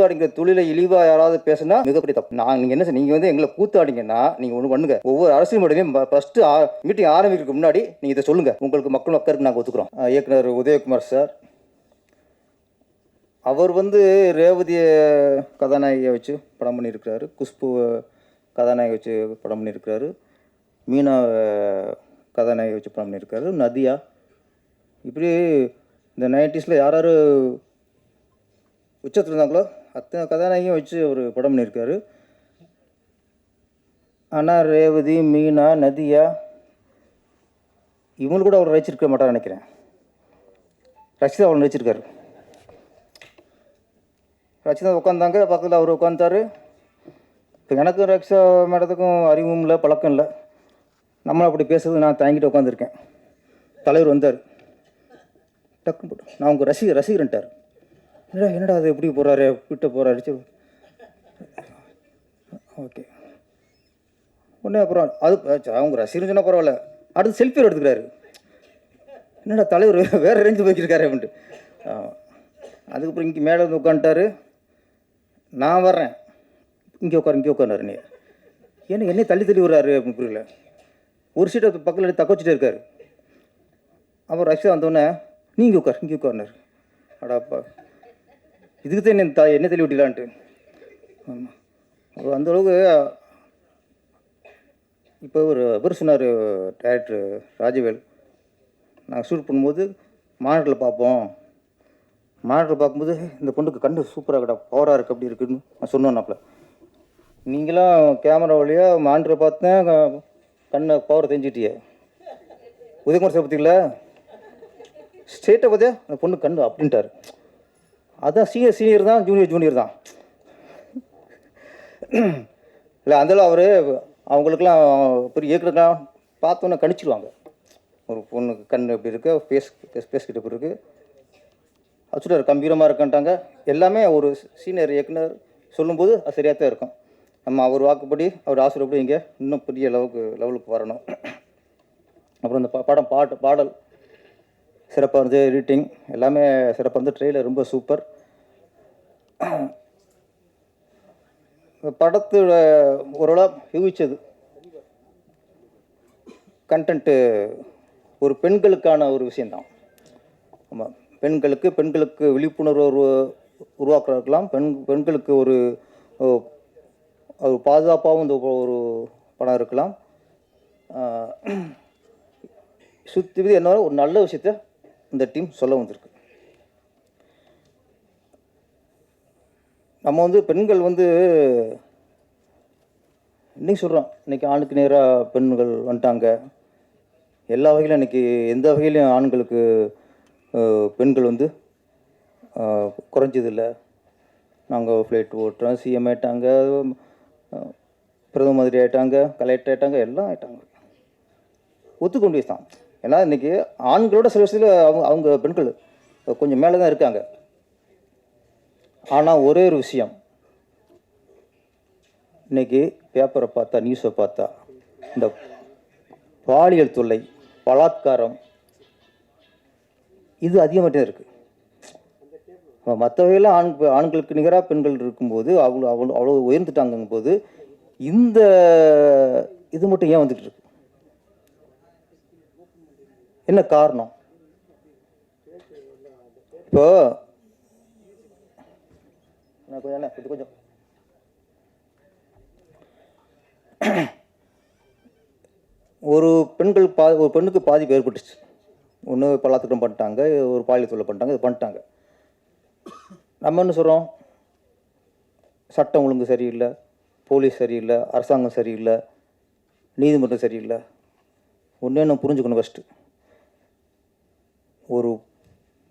கூத்தாடிங்கிற தொழிலை இழிவா யாராவது பேசினா மிகப்பெரிய தப்பு. நான் நீங்க என்ன நீங்க வந்து எங்களை கூத்தாடிங்கன்னா நீங்க ஒண்ணு பண்ணுங்க. ஒவ்வொரு அரசியல் மேடையும் ஃபர்ஸ்ட் மீட்டிங் ஆரம்பிக்கிறதுக்கு முன்னாடி நீங்க இதை சொல்லுங்க. உங்களுக்கு மக்கள் மக்களுக்கு நாங்க ஒத்துக்கிறோம். இயக்குனர் உதயகுமார் சார். அவர் வந்து ரேவதிய கதாநாயகியை வச்சு படம் பண்ணியிருக்கிறாரு. குஷ்பு கதாநாயகி வச்சு படம் பண்ணியிருக்கிறாரு. மீனா கதாநாயகி வச்சு படம் பண்ணியிருக்காரு நதியா. இப்படி இந்த நைன்டிஸில் யார் யார் உச்சத்தில் இருந்தாங்களோ அத்தனை கதாநாயகியும் வச்சு ஒரு படம் பண்ணியிருக்காரு. ஆனால் ரேவதி மீனா நதியா இவங்க கூட அவர் ரசிச்சிருக்க மாட்டார் நினைக்கிறேன். ரசிதா அவர் நடிச்சிருக்காரு. ரஷிதா உட்காந்தாங்க பக்கத்தில் அவர் உட்காந்தாரு இப்போ எனக்கும் ரக்ஷா மேடத்துக்கும் அறிவும் இல்லை பழக்கம் இல்லை. நம்மளும் அப்படி பேசுறது நான் தாங்கிட்டு உட்காந்துருக்கேன் தலைவர் வந்தார். டக்குன்னு நான் உங்கள் ரசிகர் ரசிகர்ன்ட்டார். என்னடா என்னடா அது எப்படி போகிறாரு விட்டு போகிறாரு சரி ஓகே. உடனே அப்புறம் அது அவங்க ரசிகர்னு சொன்னால் பரவாயில்ல. அடுத்து செல்ஃபி எடுத்துக்கிறாரு. என்னடா தலைவர் வேறு ரேஞ்சு போய்க்கிருக்காரு அப்படின்ட்டு. அதுக்கப்புறம் இங்கே மேலே வந்து உட்காந்துட்டாரு. நான் வர்றேன். இங்கே உட்காரு இங்கே உட்காந்தாரு நீ ஏன்னா என்னை தள்ளி தள்ளி விடுறாரு அப்படின்னு புரியல. ஒரு சீட்டை பக்கத்தில் தக்க வச்சுட்டே இருக்காரு. அப்புறம் ரஷ்யா வந்தோடனே நீ இங்கே உட்கார் இங்கே உட்காருனாரு. அடாப்பா. இதுக்கு தான் என்ன என்ன தள்ளி விட்டலான்ட்டு ஆமாம் அவர் அந்த அளவுக்கு இப்போ ஒரு இவர் சொன்னார் டேரக்டர் ராஜவேல். நாங்கள் ஷூட் பண்ணும்போது மானிட்டரில் பார்ப்போம். மானிட்டரில் பார்க்கும்போது இந்த பொண்ணுக்கு கண்டு சூப்பராக இருக்கடா பவராக இருக்குது அப்படி இருக்குன்னு நான் சொன்னேன்னாப்ல நீங்களாம் கேமரா வழியாக மானிட்டரை பார்த்தேன் கண்ணை பவரை தெரிஞ்சிட்டியே. உதயகுமார் சார் பார்த்தீங்களா ஸ்டேட்டை பார்த்தியா? அந்த பொண்ணு கண்ணு அப்படின்ட்டாரு. அதான் சீனியர் சீனியர் தான் ஜூனியர் ஜூனியர் தான். இல்லை அந்தளவு அவர் அவங்களுக்கெல்லாம் பெரிய இயக்குறதுலாம் பார்த்தோன்னே கணிச்சிடுவாங்க ஒரு பொண்ணுக்கு கண் எப்படி இருக்கு ஃபேஸ் ஃபேஸ் எப்படி இருக்கு. அச்சுட்டார் கம்பீரமாக இருக்கன்ட்டாங்க. எல்லாமே ஒரு சீனியர் இயக்குனர் சொல்லும்போது அது சரியாக தான் இருக்கும். நம்ம அவர் வாக்குப்படி அவர் ஆசிரியப்படி இங்கே இன்னும் பெரிய லெவலுக்கு லெவலுக்கு வரணும். அப்புறம் இந்த ப- படம் பாட்டு பாடல் சிறப்பாக இருந்து எடிட்டிங் எல்லாமே சிறப்பாக இருந்து ட்ரெயிலர் ரொம்ப சூப்பர் படத்தோட ஓரளவு யூகிச்சது. கண்டென்ட்டு ஒரு பெண்களுக்கான ஒரு விஷயந்தான் ஆமாம் பெண்களுக்கு பெண்களுக்கு விழிப்புணர்வு ஒரு உருவாக்குறதுக்கெல்லாம் பெண் பெண்களுக்கு ஒரு ஒரு பாதுகாப்பாகவும் இந்த ஒரு படம் இருக்கலாம். சுற்றி என்ன ஒரு நல்ல விஷயத்த இந்த டீம் சொல்ல வந்திருக்கு. நம்ம வந்து பெண்கள் வந்து இன்றைக்கி சொல்கிறோம் இன்றைக்கி ஆணுக்கு நேராக பெண்கள் வந்துட்டாங்க. எல்லா வகையிலும் இன்னைக்கு எந்த வகையிலையும் ஆண்களுக்கு பெண்கள் வந்து குறைஞ்சதில்லை. நாங்கள் ஃப்ளைட் ஓட்டுறோம். சிஎம் ஆயிட்டாங்க. பிரதம மந்திரி ஆகிட்டாங்க கலெக்டர் ஆகிட்டாங்க எல்லாம் ஆகிட்டாங்க ஒத்துக்கொண்டே தான் ஏன்னா இன்றைக்கி ஆண்களோட சில விஷயத்தில் அவங்க அவங்க பெண்கள் கொஞ்சம் மேலே தான் இருக்காங்க. ஆனால் ஒரே ஒரு விஷயம். இன்னைக்கு பேப்பரை பார்த்தா நியூஸை பார்த்தா இந்த பாலியல் தொல்லை பலாத்காரம் இது அதிகமாகிட்டே இருக்குது மற்ற வகையில் ஆண் ஆண்களுக்கு நிகராக பெண்கள் இருக்கும்போது அவ்வளோ அவ்வளோ அவ்வளோ உயர்ந்துட்டாங்கும் போது இந்த இது மட்டும் ஏன் வந்துட்டு இருக்கு? என்ன காரணம்? இப்போ கொஞ்சம் கொஞ்சம் ஒரு பெண்கள் பா ஒரு பெண்ணுக்கு பாதிப்பு ஏற்பட்டுச்சு. ஒன்று பலாத்துக்கம் பண்ணிட்டாங்க ஒரு பாலியல் தொழில் பண்ணிட்டாங்க இது பண்ணிட்டாங்க. நம்ம என்ன சொல்கிறோம் சட்டம் ஒழுங்கு சரியில்லை போலீஸ் சரியில்லை அரசாங்கம் சரியில்லை நீதிமன்றம் சரியில்லை. ஒன்றே நம்ம புரிஞ்சுக்கணும் ஃபஸ்ட்டு ஒரு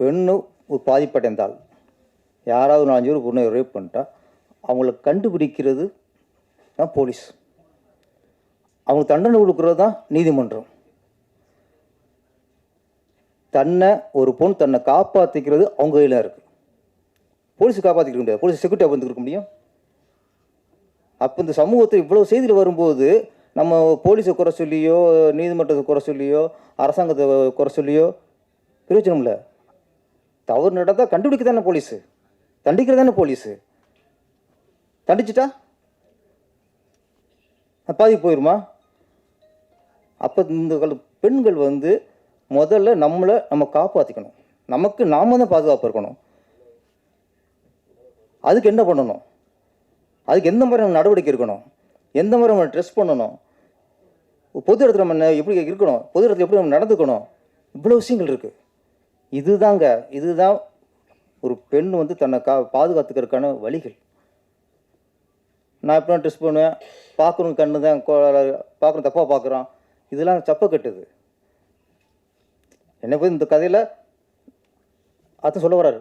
பெண்ணு ஒரு பாதிப்படைந்தால் யாராவது ஒரு நாலஞ்சு பேர் பொண்ணை ரேப் பண்ணிட்டா அவங்கள கண்டுபிடிக்கிறது தான் போலீஸ் அவங்க தண்டனை கொடுக்கறது தான் நீதிமன்றம். தன்னை ஒரு பொண்ணு தன்னை காப்பாற்றிக்கிறது அவங்க கையில் இருக்குது போலீஸ் காப்பாற்றிக்க முடியாது. போலீஸ் செக்யூரிட்டி வந்து இருக்க முடியும்? அப்போ இந்த சமூகத்தில் இவ்வளோ செய்தியில் வரும்போது நம்ம போலீஸை குறை சொல்லியோ நீதிமன்றத்தை குறை சொல்லியோ அரசாங்கத்தை குறை சொல்லியோ பிரயோஜனம் இல்லை தவறு நடந்தால் கண்டுபிடிக்க தானே போலீஸு தண்டிக்கிறது தானே போலீஸு தண்டிச்சிட்டா பாதி போயிருமா? அப்போ இந்த கால பெண்கள் வந்து முதல்ல நம்மளை நம்ம காப்பாற்றிக்கணும் நமக்கு நாம தான் பாதுகாப்பு இருக்கணும். அதுக்கு என்ன பண்ணணும்? அதுக்கு எந்த மாதிரி நம்ம நடவடிக்கை இருக்கணும் எந்த மாதிரி நம்ம ட்ரெஸ் பண்ணணும்? பொது இடத்துல நம்ம எப்படி இருக்கணும்? பொது இடத்துல எப்படி நம்ம நடந்துக்கணும்? இவ்வளோ விஷயங்கள் இருக்குது இதுதாங்க இதுதான் ஒரு பெண் வந்து தன்னை கா பாதுகாத்துக்கிறதுக்கான வழிகள். நான் எப்படி ட்ரெஸ் பண்ணுவேன் பார்க்கணும் கண்ணு தான் பார்க்கணும் தப்பாக பார்க்குறான். இதெல்லாம் சப்ப கட்டுது. என்னை போய் இந்த கதையில் அத்தை சொல்ல வராரு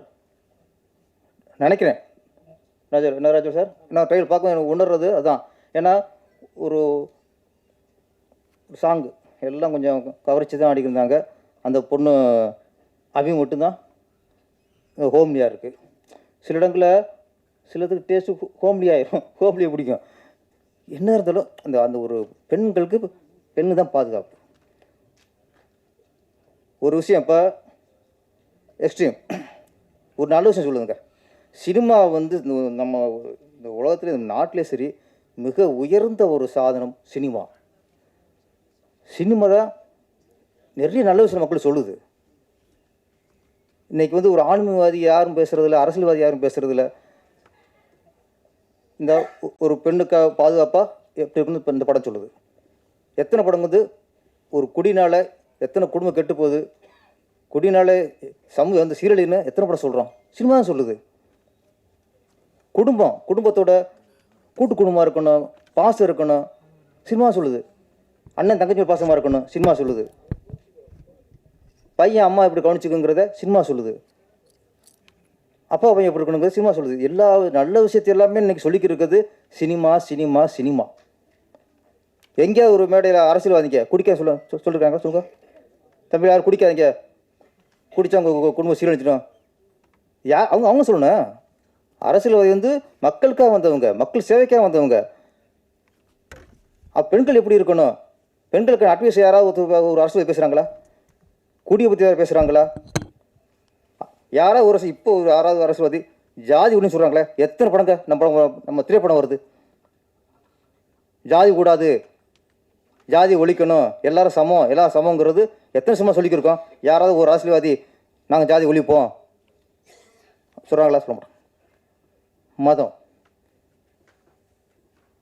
நினைக்கிறேன். ராஜா என்ன ராஜா சார்? நான் ட்ரையல் பார்க்க எனக்கு உணர்றது அதுதான் ஏன்னா ஒரு சாங்கு. எல்லாம் கொஞ்சம் கவர்ச்சி தான் ஆடிக்கிருந்தாங்க அந்த பொண்ணு அவி மட்டும்தான் ஹோம்லியாக இருக்குது சில இடங்களில் சிலதுக்கு டேஸ்ட்டு ஹோம்லி ஆயிரும். ஹோம்லியை பிடிக்கும். என்ன இருந்தாலும் அந்த அந்த ஒரு பெண்களுக்கு பெண்ணு தான் பாதுகாப்பு. ஒரு விஷயம் இப்போ எக்ஸ்ட்ரீம் ஒரு நல்ல விஷயம் சொல்லுதுங்க சினிமா வந்து நம்ம இந்த உலகத்துல இந்த நாட்டிலே சரி மிக உயர்ந்த ஒரு சாதனம் சினிமா. சினிமா தான் நிறைய நல்ல விஷயம் மக்கள் சொல்லுது. இன்னைக்கு வந்து ஒரு ஆன்மீகவாதி யாரும் பேசுகிறதில்ல அரசியல்வாதி யாரும் பேசுகிறதில்ல இந்த ஒரு பெண்ணுக்காக பாதுகாப்பாக எப்படி இருக்குன்னு இப்போ இந்த படம் சொல்லுது. எத்தனை படம் வந்து ஒரு குடினால் எத்தனை குடும்பம் கெட்டு போகுது குடினால் சமூக அந்த சீரழின்னு எத்தனை படம் சொல்கிறோம் சினிமா தான் சொல்லுது. குடும்பம் குடும்பத்தோட கூட்டு குடும்பமாக இருக்கணும் பாசம் இருக்கணும் சினிமா சொல்லுது. அண்ணன் தங்கச்சி பாசமாக இருக்கணும் சினிமா சொல்லுது. பையன் அம்மா எப்படி கவனிச்சுக்குங்கிறத சினிமா சொல்லுது. அப்பா பையன் எப்படி இருக்கணுங்கிறது சினிமா சொல்லுது. எல்லா நல்ல விஷயத்தை எல்லாமே இன்னைக்கு சொல்லிக்கி இருக்குது சினிமா சினிமா சினிமா. எங்கேயாவது ஒரு மேடையில் அரசியல்வாதிங்க குடிக்க சொல்ல சொ- சொல்லிருக்காங்க சொல்லுங்க. தம்பி யாரும் குடிக்காதீங்க. குடித்தா உங்கள் குடும்பம் சீரழிச்சிடும் யா அவங்க அவங்க சொல்லணும் அரசியல்வாதி வந்து மக்களுக்காக வந்தவங்க மக்கள் சேவைக்காக வந்தவங்க. அப்போ பெண்கள் எப்படி இருக்கணும்? பெண்களுக்கு அட்வைஸ் யாராவது ஒரு- ஒரு அரசியல் பேசுகிறாங்களா கூடிய பற்றி யாராவது பேசுகிறாங்களா யாராவது ஒரு அரசு இப்போ ஒரு யாராவது அரசியல்வாதி ஜாதி ஒன்று சொல்கிறாங்களே எத்தனை படங்க நம்ம படம் நம்ம திரைப்படம் வருது? ஜாதி கூடாது ஜாதி ஒழிக்கணும் எல்லாரும் சமம் எல்லாரும் சமங்கிறது எத்தனை சமம் சொல்லிக்கிருக்கோம்? யாராவது ஒரு அரசியல்வாதி நாங்கள் ஜாதி ஒழிப்போம். சொல்கிறாங்களா சொல்ல மாட்டோம் மதம்.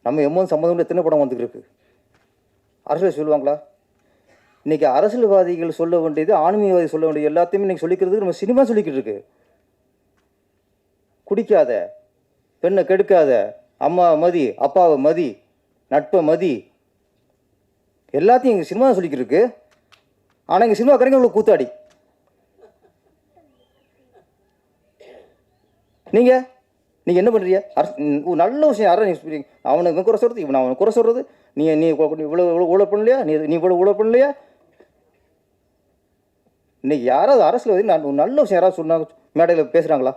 நம்ம எம்மன் சம்மந்தம் எத்தனை படம் வந்துட்டு அரசியல் சொல்லுவாங்களா? இன்னைக்கு அரசியல்வாதிகள் சொல்ல வேண்டியது ஆன்மீகவாதி சொல்ல வேண்டியது எல்லாத்தையுமே இன்னைக்கு சொல்லிக்கிறதுக்கு நம்ம சினிமா சொல்லிக்கிட்டு இருக்கு. குடிக்காத பெண்ணை கெடுக்காத அம்மா மதி அப்பாவை மதி நட்பை மதி எல்லாத்தையும் எங்கள் சினிமா சொல்லிக்கிட்டு இருக்கு. ஆனால் எங்கள் சினிமா கரைங்க உங்களுக்கு கூத்தாடி. நீங்கள் நீங்கள் என்ன பண்ணுறீங்க அரசு நல்ல விஷயம் யாரும் நீ அவனுக்கு குறை சொல்கிறது இவன் அவனை குறை சொல்கிறது நீ நீ இவ்வளோ இவ்வளோ ஊழல் பண்ணலையா? நீ நீ இவ்வளோ ஊழல் பண்ணலையா? இன்னைக்கு யாராவது அரசியல் நான் நல்ல விஷயம் யாராவது சொன்னாங்க மேடையில் பேசுகிறாங்களா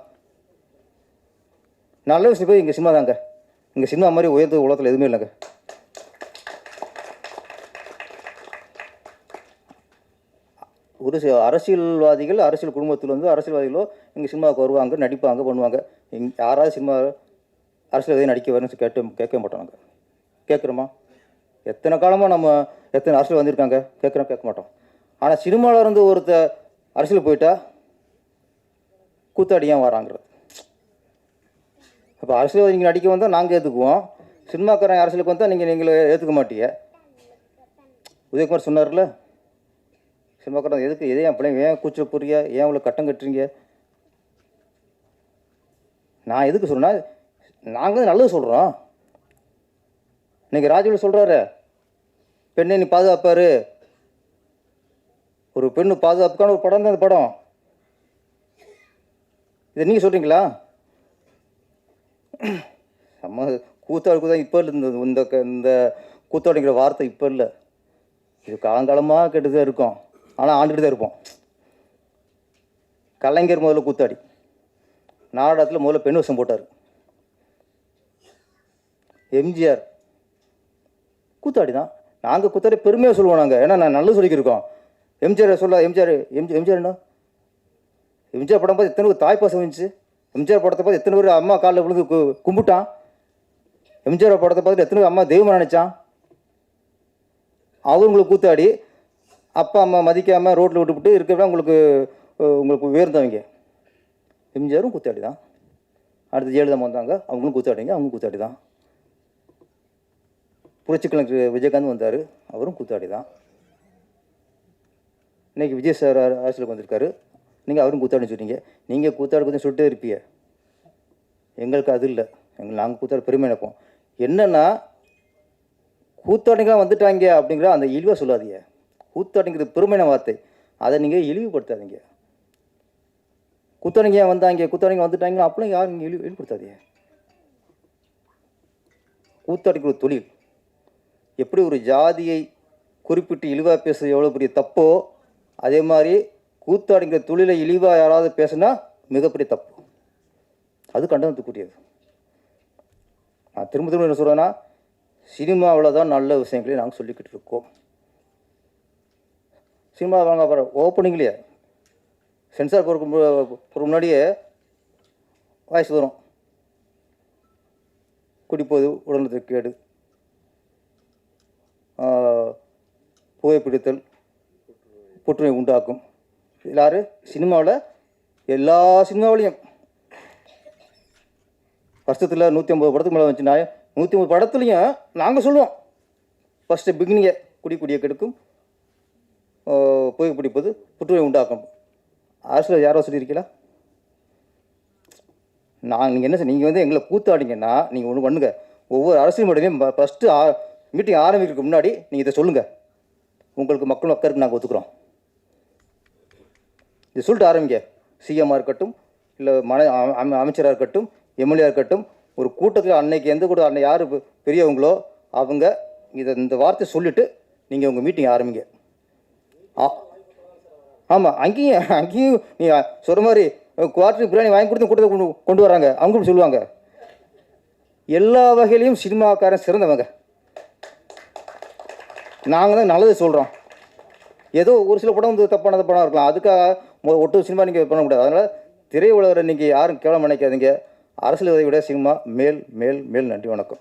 நல்ல விஷயம் போய் இங்கே சினிமா தாங்க. இங்கே சினிமா மாதிரி உயர்ந்த உலகத்தில் எதுவுமே இல்லைங்க. ஒரு சில அரசியல்வாதிகள் அரசியல் குடும்பத்தில் வந்து அரசியல்வாதிகளோ இங்கே சினிமாவுக்கு வருவாங்க நடிப்பாங்க பண்ணுவாங்க. இங் யாராவது சினிமா அரசியல்வாதி நடிக்க வரணும்னு கேட்டு கேட்க மாட்டோம் நாங்கள் கேட்குறோமா? எத்தனை காலமாக நம்ம எத்தனை அரசியல் வந்திருக்காங்க? கேட்குறோம் கேட்க மாட்டோம். ஆனால் சினிமாவில் இருந்து ஒருத்த அரசியல் போயிட்டா கூத்தாடி ஏன் வராங்கிறது? அப்போ அரசியல் நீங்கள் நடிக்க வந்தால் நாங்கள் ஏற்றுக்குவோம் சினிமாக்காரன் அரசியலுக்கு வந்தால் நீங்கள் நீங்களே ஏற்றுக்க மாட்டீங்க. உதயகுமார் சொன்னார்ல சினிமாக்காரன் எதுக்கு எதே என் பிள்ளைங்க ஏன் கூச்சல் புரிய ஏன் இவ்வளோ கட்டம் கட்டுறீங்க? நான் எதுக்கு சொன்னால் நாங்கள் நல்லது சொல்கிறோம் நீங்கள் ராஜுவில் சொல்கிறாரு பெண்ணை நீ பாதுகாப்பாரு. ஒரு பெண்ணு பாதுகாப்புக்கான ஒரு படம் தான் இந்த படம். இதை நீங்கள் சொல்கிறீங்களா நம்ம கூத்தாடுக்கு தான் இப்போ இல்லை இந்த இந்த க- இந்த கூத்தாடிங்கிற வார்த்தை இப்போ இல்லை. இது காலங்காலமாக கெட்டு தான் இருக்கும். ஆனால் ஆண்டுகிட்டு தான் இருப்போம். கலைஞர் முதல்ல கூத்தாடி. நாடகத்தில் முதல்ல பெண் வசம் போட்டார். எம்ஜிஆர். கூத்தாடி தான் நாங்கள் கூத்தாடி பெருமையாக சொல்லுவோம் நாங்கள் ஏன்னா நான் நல்லது சொல்லிக்கிருக்கோம். எம்ஜிஆர் சொல்ல எம்ஜிஆர் எம்ஜி எம்ஜிஆர் என்ன? எம்ஜிஆர் படம் பார்த்து எத்தனை தாய் பாசம் வந்துச்சு எம்ஜிஆர் படத்தை பார்த்து எத்தனை பேர் அம்மா காலில் விழுந்து கும்பிட்டான்? எம்ஜிஆர் படத்தை பார்த்துட்டு எத்தனை பேர் அம்மா தெய்வம் நினைச்சான்? அவங்களுக்கு கூத்தாடி. அப்பா அம்மா மதிக்காமல் ரோட்டில் விட்டுவிட்டு இருக்கிறவங்க உங்களுக்கு உங்களுக்கு உயர்ந்தவங்க எம்ஜிஆரும் கூத்தாடி தான். அடுத்து ஜெயலலிதா வந்தாங்க. அவங்களும் கூத்தாடிங்க அவங்களும் கூத்தாடி தான். புரட்சி கலைஞர் விஜயகாந்த் வந்தார். அவரும் கூத்தாடி தான். இன்றைக்கி விஜய் சார் அர- அரசியலுக்கு வந்திருக்காரு. நீங்கள் அவரும் கூத்தாடுன்னு சொன்னீங்க நீங்கள் கூத்தாடு கொஞ்சம் சொல்லிட்டே இருப்பீங்க. எங்களுக்கு அது இல்லை. எங்கள் நாங்கள் கூத்தாட பெருமை நினைப்போம். என்னென்னா கூத்தாடிங்களாம் வந்துட்டாங்க அப்படிங்கிற அந்த இழிவாக சொல்லாதீங்க. கூத்தாடிங்கிறது பெருமையான வார்த்தை. அதை நீங்கள் இழிவுபடுத்தாதீங்க. கூத்தாடிங்க ஏன் வந்தாங்க? கூத்தாடிங்க வந்துட்டாங்க அப்பெல்லாம் யாரும் நீங்கள் இழிவு இழிவுபடுத்தாதீங்க. கூத்தாடிக்கிற ஒரு தொழில். எப்படி ஒரு ஜாதியை குறிப்பிட்டு இழிவாக பேசுறது எவ்வளோ பெரிய தப்போ அதே மாதிரி கூத்தாடிங்கிற தொழிலை இழிவாக யாராவது பேசுனா மிகப்பெரிய தப்பு. அது கண்டனத்துக்குரியது. நான் திரும்ப திரும்ப என்ன சொல்கிறேன்னா சினிமாவில் தான் நல்ல விஷயங்களையும் நாங்கள் சொல்லிக்கிட்டு இருக்கோம். சினிமா வாங்க அப்புறம் ஓப்பனிங்லேயே சென்சார் போகிறக்கு முன்னாடியே வாய்ஸ் வரும். குடிப்போது உடல்நலத்திற்கு கேடு. புகைப்பிடித்தல். புற்றுநோய் உண்டாக்கும். எல்லாரும் சினிமாவில் எல்லா சினிமாவிலையும். வருஷத்தில் நூற்றி ஐம்பது படத்துக்கு மேலே வந்துச்சுன்னா நூற்றி ஐம்பது படத்துலையும் நாங்கள் சொல்லுவோம். ஃபஸ்ட்டு பிகினிங்கை குடி குடியை கெடுக்கும். போய் புகைப்பிடிப்பது புற்றுநோய் உண்டாக்கும். அரசில் யாரோ சொல்லியிருக்கீங்களா? நான் நீங்கள் என்ன நீங்கள் வந்து எங்களை கூத்தாடிங்கன்னா நீங்கள் ஒன்று பண்ணுங்க. ஒவ்வொரு அரசியல் மட்டுமே ஃபஸ்ட்டு ஆ மீட்டிங் ஆரம்பிக்கிறதுக்கு முன்னாடி நீங்கள் இதை சொல்லுங்கள் உங்களுக்கு மக்கள் மக்களுக்கு நாங்கள் ஒத்துக்குறோம். இது சொல்லிட்டு ஆரம்பிங்க. சிஎம்மாக இருக்கட்டும் இல்லை மன அமை அமைச்சராக இருக்கட்டும் எம்எல்ஏ இருக்கட்டும் ஒரு கூட்டத்தில் அன்னைக்கு எந்த கூட அன்னை யார் பெரியவங்களோ அவங்க இதை இந்த வார்த்தை சொல்லிவிட்டு நீங்கள் உங்கள் மீட்டிங் ஆரம்பிங்க. ஆ ஆமாம் அங்கேயும் அங்கேயும் நீ சொல்கிற மாதிரி குவார்டர் பிரியாணி வாங்கி கொடுத்து கூட்டத்தை கொண்டு கொண்டு வராங்க. அவங்களும் சொல்லுவாங்க. எல்லா வகையிலையும் சினிமாக்காரன் சிறந்தவங்க. நாங்கள் தான் நல்லது சொல்கிறோம் ஏதோ ஒரு சில படம் வந்து தப்பான படம் இருக்கலாம். அதுக்காக ஒட்டு சினிமா நீங்கள் முடியாது. அதனால் திரையுலகரை நீங்கள் யாரும் கேவலம் நினைக்காதீங்க. அரசியல் விட சினிமா மேல் மேல் மேல் நன்றி வணக்கம்.